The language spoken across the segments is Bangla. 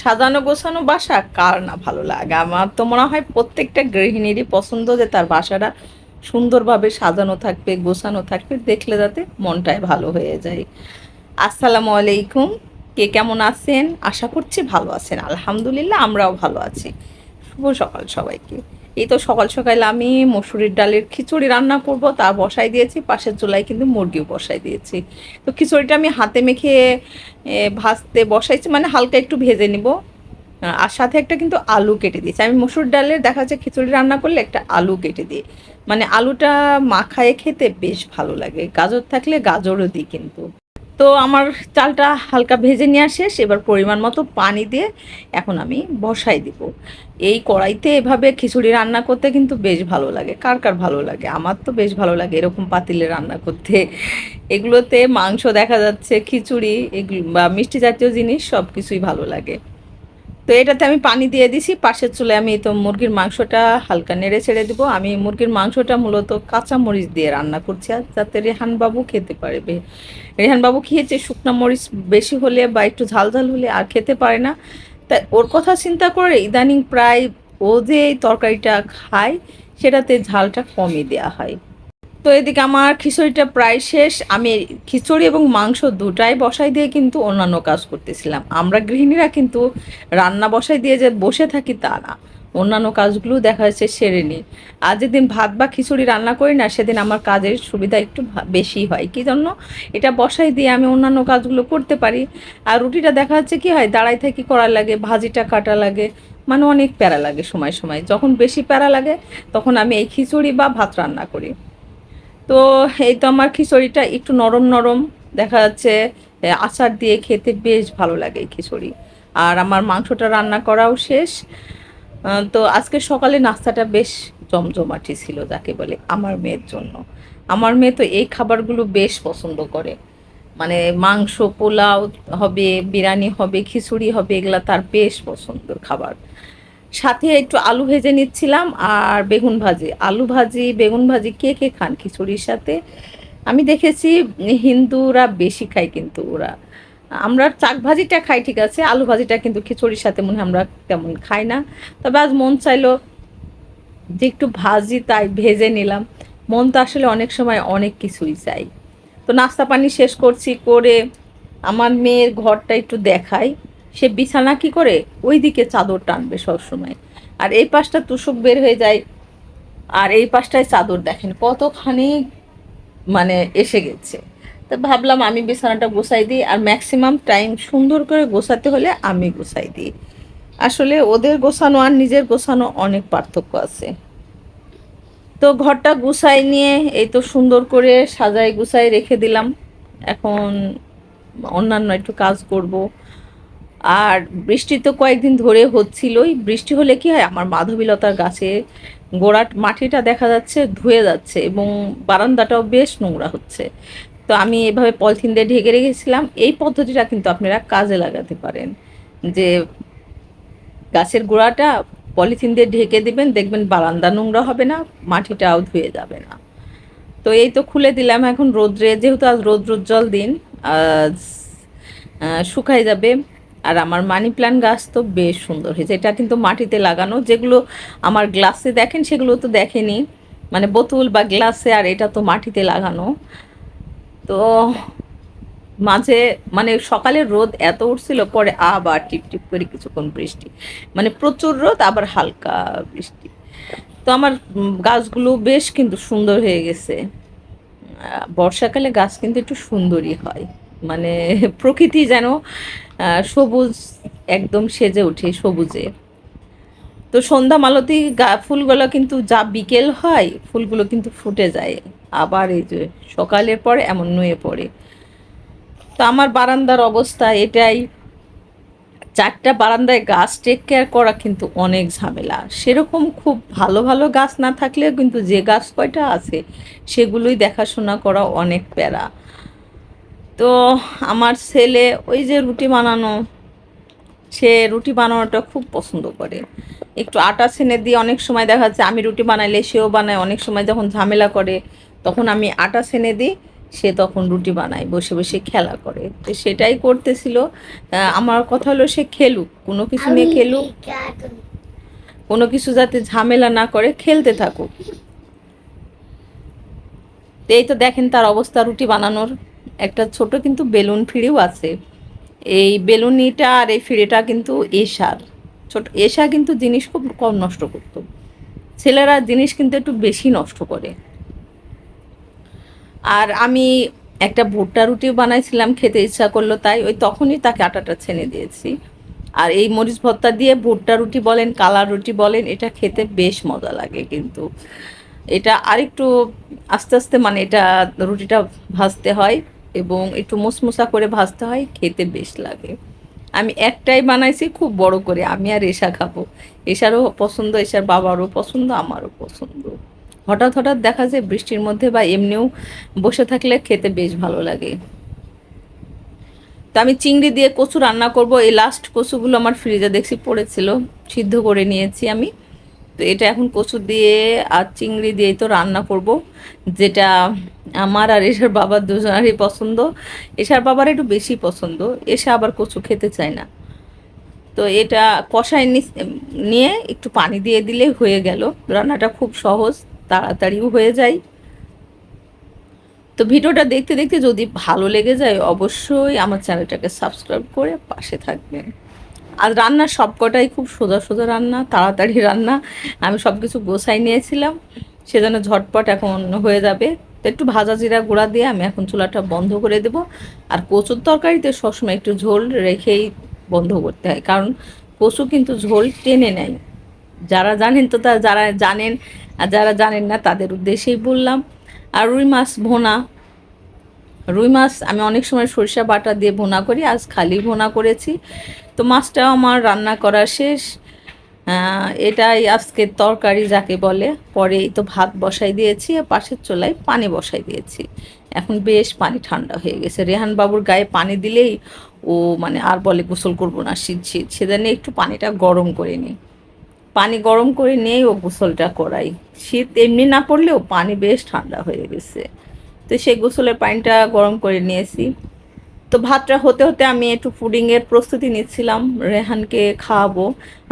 সাজানো গোছানো বাসা, কার না ভালো লাগে? আমার তো মনে হয় প্রত্যেকটা গৃহিণীরই পছন্দ যে তার বাসাটা সুন্দরভাবে সাজানো থাকবে, গোছানো থাকবে, দেখলে যাতে মনটাই ভালো হয়ে যায়। আসসালামু আলাইকুম। কে কেমন আছেন? আশা করছি ভালো আছেন। আলহামদুলিল্লাহ, আমরাও ভালো আছি। শুভ সকাল সবাইকে। এই তো সকাল সকাল আমি মসুরির ডালের খিচুড়ি রান্না করব, তা বসাই দিয়েছি, পাশের চুলায় কিন্তু মুরগিও বসাই দিয়েছি। তো খিচুড়িটা আমি হাতে মেখে ভাজতে বসাইছি মানে হালকা একটু ভেজে নিব। আর সাথে একটা কিন্তু আলু কেটে দিয়েছি। আমি মসুর ডালের দেখা যাচ্ছে খিচুড়ি রান্না করলে একটা আলু কেটে দিই। মানে আলুটা মাখায়ে খেতে বেশ ভালো লাগে। গাজর থাকলে গাজরও দিই কিন্তু। তো আমার চালটা হালকা ভেজে নেওয়া শেষ, এবার পরিমাণ মতো পানি দিয়ে এখন আমি বসাই দিব। এই কড়াইতে এভাবে খিচুড়ি রান্না করতে কিন্তু বেশ ভালো লাগে। কার কার ভালো লাগে? আমার তো বেশ ভালো লাগে এরকম পাতিলে রান্না করতে। এগুলোতে মাংস দেখা যাচ্ছে, খিচুড়ি, এগুলো বা মিষ্টি জাতীয় জিনিস সব কিছুই ভালো লাগে। তো এটাতে আমি পানি দিয়ে দিছি, পাশের চুলে আমি তো মুরগির মাংসটা হালকা নেড়ে ছেড়ে দিব। আমি মুরগির মাংসটা মূলত কাঁচা মরিচ দিয়ে রান্না করছি আর যাতে রেহানবাবু খেতে পারবে। রেহানবাবু খেয়েছে, শুকনো মরিচ বেশি হলে বা একটু ঝাল ঝাল হলে আর খেতে পারে না। তাই ওর কথা চিন্তা করে ইদানিং প্রায় ও যে তরকারিটা খায়, সেটাতে ঝালটা কমই দেওয়া হয়। তো এদিকে আমার খিচুড়িটা প্রায় শেষ। আমি খিচুড়ি এবং মাংস দুটাই বসাই দিয়ে কিন্তু অন্যান্য কাজ করতেছিলাম। আমরা গৃহিণীরা কিন্তু রান্না বসাই দিয়ে যে বসে থাকি তা না। অন্যান্য কাজগুলো দেখা যাচ্ছে সেরে নিই আর যেদিন ভাত বা খিচুড়ি রান্না করি না, সেদিন আমার কাজের সুবিধা একটু বেশি হয়। কি জন্য? এটা বসাই দিয়ে আমি অন্যান্য কাজগুলো করতে পারি। আর রুটিটা দেখা যাচ্ছে কি হয় দাঁড়াই থেকে করা লাগে, ভাজিটা কাটা লাগে মানে অনেক প্যারা লাগে সময় সময়। যখন বেশি প্যারা লাগে, তখন আমি এই খিচুড়ি বা ভাত রান্না করি। তো এই তো আমার খিচুড়িটা একটু নরম নরম দেখা যাচ্ছে আচার দিয়ে খেতে বেশ ভালো লাগে এই খিচুড়ি। আর আমার মাংসটা রান্না করাও শেষ। তো আজকে সকালে নাস্তাটা বেশ জমজমাটি ছিল যাকে বলে আমার মেয়ের জন্য। আমার মেয়ে তো এই খাবারগুলো বেশ পছন্দ করে। মানে মাংস, পোলাও হবে, বিরিয়ানি হবে, খিচুড়ি হবে, এগুলা তার বেশ পছন্দের খাবার। সাথে একটু আলু ভেজে নিচ্ছিলাম আর বেগুন ভাজি। আলু ভাজি, বেগুন ভাজি কে কে খান খিচুড়ির সাথে? আমি দেখেছি হিন্দুরা বেশি খায় কিন্তু ওরা। আমরা চাক ভাজিটা খাই, ঠিক আছে? আলু ভাজিটা কিন্তু খিচুড়ির সাথে মনে আমরা তেমন খাই না। তবে আজ মন চাইলো যে একটু ভাজি তাই ভেজে নিলাম। মন তো আসলে অনেক সময় অনেক কিছুই চাই। তো নাস্তা পানি শেষ করছি, করে আমার মেয়ের ঘরটা একটু দেখাই। সে বিছানা কি করে? ওই দিকে চাদর টানবে সবসময়। আর এই পাশটা তুষক বের হয়ে যায়। আর এই পাশটায় চাদর দেখেন, কতখানি মানে এসে গেছে। তো ভাবলাম আমি বিছানাটা গোছাই দিই আর ম্যাক্সিমাম টাইম সুন্দর করে গোছাতে হলে আমি গোছাই দিই। আসলে ওদের গোছানো আর নিজের গোছানো অনেক পার্থক্য আছে। তো ঘরটা গুছাই নিয়ে এই তো সুন্দর করে সাজাই গুছাই রেখে দিলাম। এখন অন্যান্য একটু কাজ করব। আর বৃষ্টি তো কয়েকদিন ধরে হচ্ছিলই। বৃষ্টি হলে কি হয়, আমার মাধবীলতার গাছে গোড়া মাটিটা দেখা যাচ্ছে, ধুয়ে যাচ্ছে এবং বারান্দাটাও বেশ নোংরা হচ্ছে। তো আমি এভাবে পলিথিন দিয়ে ঢেকে রেখেছিলাম। এই পদ্ধতিটা কিন্তু আপনারা কাজে লাগাতে পারেন। যে গাছের গোড়াটা পলিথিন দিয়ে ঢেকে দেবেন, দেখবেন বারান্দা নোংরা হবে না, মাটিটাও ধুয়ে যাবে না। তো এই তো খুলে দিলাম এখন রোদ্রে, যেহেতু আজ রোদ রোজ্জ্বল দিন শুকাই যাবে। আর আমার মানি প্ল্যান্ট গাছ তো বেশ সুন্দর হয়েছে। এটা কিন্তু মাটিতে লাগানো, যেগুলো আমার গ্লাসে দেখেন, সেগুলো তো দেখেনি। মানে বোতল বা গ্লাসে, আর এটা তো মাটিতে লাগানো। তো মাঝে মানে সকালে রোদ এত উঠছিল, পরে আবার টিপ টিপ করে কিছুক্ষণ বৃষ্টি। মানে প্রচুর রোদ, আবার হালকা বৃষ্টি। তো আমার গাছগুলো বেশ কিন্তু সুন্দর হয়ে গেছে। বর্ষাকালে গাছ কিন্তু একটু সুন্দরই হয়। মানে প্রকৃতি যেন সবুজ একদম সেজে ওঠে সবুজে। তো সন্ধ্যা মালতী ফুলগুলো কিন্তু যা বিকেল হয়, ফুলগুলো কিন্তু ফুটে যায়। আবার এই যে সকালের পরে এমন নুয়ে পড়ে। তো আমার বারান্দার অবস্থা এটাই। চারটা বারান্দায় গাছ টেক কেয়ার করা কিন্তু অনেক ঝামেলা। সেরকম খুব ভালো ভালো গাছ না থাকলেও কিন্তু যে গাছ কয়টা আছে, সেগুলোই দেখাশোনা করা অনেক প্যারা। তো আমার ছেলে ওই যে রুটি বানানো সে রুটি বানানোটা খুব পছন্দ করে। একটু আটা ছেনে দিয়ে অনেক সময় দেখা যাচ্ছে আমি রুটি বানাইলে সেও বানায় অনেক সময় যখন ঝামেলা করে তখন আমি আটা ছেনে দিই সে তখন রুটি বানায় বসে বসে খেলা করে। তো সেটাই করতেছিল। আমার কথা হলো সে খেলুক কোনো কিছু নিয়ে খেলুক। কোনো কিছু যাতে ঝামেলা না করে খেলতে থাকুক। এই তো দেখেন তার অবস্থা রুটি বানানোর। একটা ছোট কিন্তু বেলুন ফিড়িও আছে। এই বেলুনিটা আর এই ফিড়িটা কিন্তু এশার। ছোট, এশা কিন্তু জিনিস খুব কম নষ্ট করতো। ছেলেরা জিনিস কিন্তু একটু বেশি নষ্ট করে। আর আমি একটা ভুট্টা রুটি বানাইছিলাম, খেতে ইচ্ছা করল তাই ওই তখনই তাকে আটাটা ছেনে দিয়েছি। আর এই মরিচ ভর্তা দিয়ে ভুট্টা রুটি বলেন কালার রুটি বলেন, এটা খেতে বেশ মজা লাগে কিন্তু। এটা আরেকটু আস্তে আস্তে মানে এটা রুটিটা ভাজতে হয়। এবং একটু মুসমুসা করে ভাজতে হয়, খেতে বেশ লাগে। আমি একটাই বানাইছি, খুব বড় করে। আমি আর এসা খাব। এসারও পছন্দ এসার বাবারও পছন্দ, আমারও পছন্দ। হঠাৎ হঠাৎ দেখা যায় বৃষ্টির মধ্যে বা এমনিও বসে থাকলে খেতে বেশ ভালো লাগে। তো আমি চিংড়ি দিয়ে কচু রান্না করব। এই লাস্ট কচুগুলো আমার ফ্রিজে দেখছি পড়েছিল। সিদ্ধ করে নিয়েছি আমি। তো এটা এখন কচু দিয়ে আর চিংড়ি দিয়েই তো রান্না করব, যেটা আমার আর এসার বাবার দুজনেরই পছন্দ। এসার বাবার একটু বেশি পছন্দ এসে আবার কচু খেতে চায় না। তো এটা কষায় নিয়ে একটু পানি দিয়ে দিলে হয়ে গেল। রান্নাটা খুব সহজ, তাড়াতাড়িও হয়ে যায়। তো ভিডিওটা দেখতে দেখতে যদি ভালো লেগে যায়, অবশ্যই আমার চ্যানেলটাকে সাবস্ক্রাইব করে পাশে থাকবেন। আর রান্না সবকটাই খুব সোজা সোজা রান্না, তাড়াতাড়ি রান্না। আমি সব কিছু গোছাই নিয়েছিলাম, সেজন্য ঝটপট এখন হয়ে যাবে। তো একটু ভাজা জিরা গুঁড়া দিয়ে আমি এখন চুলাটা বন্ধ করে দেব। আর কচুর তরকারিতে সবসময় একটু ঝোল রেখেই বন্ধ করতে হয়, কারণ কচু কিন্তু ঝোল টেনে নেয়। যারা জানেন তো তা, যারা জানেন, আর যারা জানেন না তাদের উদ্দেশ্যেই বললাম। আর রুই মাছ ভোনা রুই মাছ আমি অনেক সময় সরিষা বাটা দিয়ে ভোনা করি, আজ খালি ভোনা করেছি। তো মাছটাও আমার রান্না করা শেষ। এটাই আজকের তরকারি যাকে বলে। পরে তো ভাত বসাই দিয়েছি, আর পাশের চোলায় পানি বসাই দিয়েছি। এখন বেশ পানি ঠান্ডা হয়ে গেছে। রেহান বাবুর গায়ে পানি দিলেই ও মানে আর বলে গোসল করব না, শীত শীত। সেজন্য একটু পানিটা গরম করে নিই। পানি গরম করে নিয়েই ও গোসলটা করাই। শীত এমনি না পড়লেও পানি বেশ ঠান্ডা হয়ে গেছে। তো সেই গোসলের পানিটা গরম করে নিয়েছি। তো ভাতটা হতে হতে আমি একটু পুডিংয়ের প্রস্তুতি নিচ্ছিলাম, রেহানকে খাওয়াবো।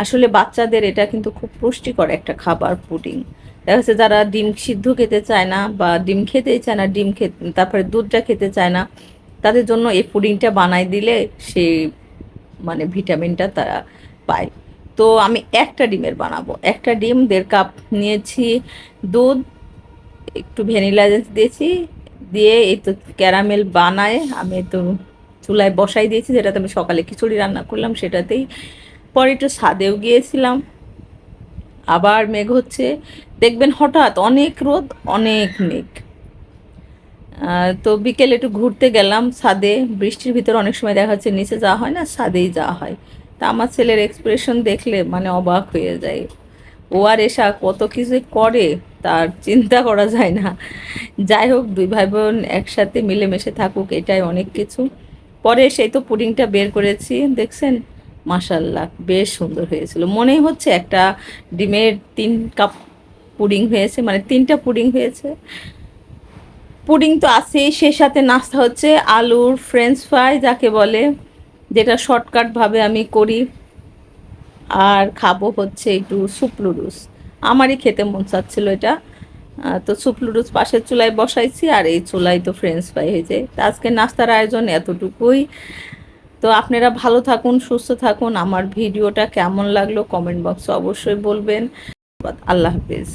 আসলে বাচ্চাদের এটা কিন্তু খুব পুষ্টিকর একটা খাবার, পুডিং। দেখা যাচ্ছে যারা ডিম সিদ্ধ খেতে চায় না বা ডিম খেতেই চায় না, ডিম খেতে, তারপরে দুধটা খেতে চায় না, তাদের জন্য এই পুডিংটা বানাই দিলে সেই মানে ভিটামিনটা তারা পায়। তো আমি একটা ডিমের বানাবো। একটা ডিম, দেড় কাপ নিয়েছি দুধ, একটু ভ্যানিলা দিয়েছি দিয়ে এই তো ক্যারামেল বানায়, আমি তো চুলায় বসাই দিয়েছি, যেটাতে আমি সকালে খিচুড়ি রান্না করলাম সেটাতেই পরে একটু ছাদেও গিয়েছিলাম। আবার মেঘ হচ্ছে, দেখবেন হঠাৎ অনেক রোদ, অনেক মেঘ। তো বিকেলে একটু ঘুরতে গেলাম ছাদে, বৃষ্টির ভিতরে অনেক সময় দেখা যাচ্ছে নিচে যাওয়া হয় না, ছাদেই যাওয়া হয়। তা আমার ছেলের এক্সপ্রেশন দেখলে মানে অবাক হয়ে যায়। ও আর এসা কত কিছু করে। তার চিন্তা করা যায় না। যাই হোক, দুই ভাই বোন একসাথে মিলেমিশে থাকুক, এটাই অনেক কিছু। পরে সেই তো পুডিংটা বের করেছি, দেখছেন? মাসাল্লাহ বেশ সুন্দর হয়েছিল। মনেই হচ্ছে একটা ডিমের তিন কাপ পুডিং হয়েছে মানে তিনটা পুডিং হয়েছে। পুডিং তো আছেই, সে সাথে নাস্তা হচ্ছে আলুর ফ্রেঞ্চ ফ্রাই যাকে বলে, যেটা শর্টকাটভাবে আমি করি। আর খাব হচ্ছে একটু সুপ লুডুস আমারই খেতে মন চাচ্ছিল এটা। তো সুপ নুডলস পাশের চুলায় বসাইছি আর এই চুলাই তো ফ্রেঞ্চ ফ্রাই হয়ে যায় তো আজকে নাস্তার আয়োজন এতটুকুই। তো আপনারা ভালো থাকুন, সুস্থ থাকুন। আমার ভিডিওটা কেমন লাগল কমেন্ট বক্সে অবশ্যই বলবেন। আল্লাহ হাফিজ।